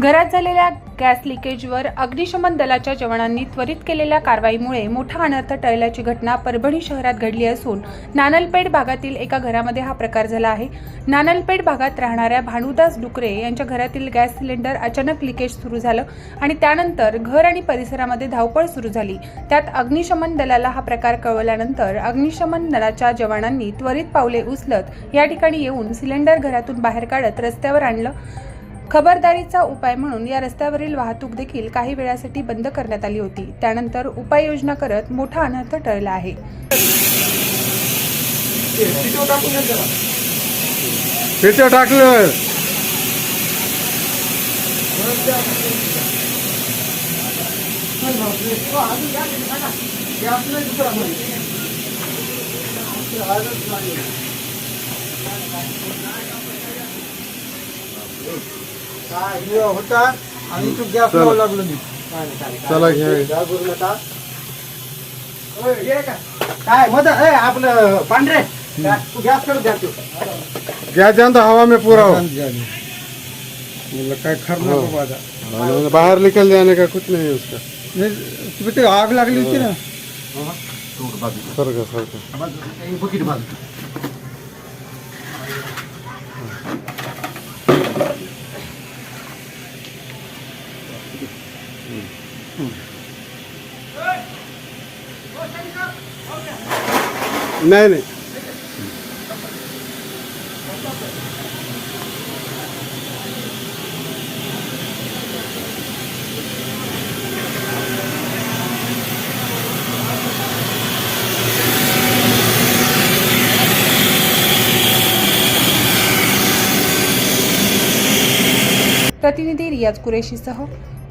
घरात झालेल्या गॅस लिकेजवर अग्निशमन दलाच्या जवानांनी त्वरित केलेल्या कारवाईमुळे मोठा अनर्थ टळल्याची घटना परभणी शहरात घडली असून नानलपेठ भागातील एका घरामध्ये हा प्रकार झाला आहे. नानलपेठ भागात राहणाऱ्या भानुदास डुकरे यांच्या घरातील गॅस सिलेंडर अचानक लिकेज सुरू झालं आणि त्यानंतर घर आणि परिसरामध्ये धावपळ सुरू झाली. त्यात अग्निशमन दलाला हा प्रकार कळवल्यानंतर अग्निशमन दलाच्या जवानांनी त्वरित पावले उचलत या ठिकाणी येऊन सिलेंडर घरातून बाहेर काढत रस्त्यावर आणलं. खबरदारीचा उपाय म्हणून या रस्त्यावरील वाहतूक देखील काही वेळासाठी बंद करण्यात आली होती. त्यानंतर उपाययोजना करत मोठा अनर्थ टळला आहे. त्याच्यावर टाकलं. काय होता आणि तू गॅस चला. लावू लागलो मी. चला घ्या काय? मत ए आपलं पांढरे. काय, तू गॅस कडे द्या तू गॅस जान तो हवा में पूरा हो मतलब काय हो. हाँ, बाहर निकल जाने का कुछ नहीं है उसका आग लागली होती ना. सरका सरका. बकीट बाजू नाही नाही. प्रतिनिधी रियाज कुरेशीसह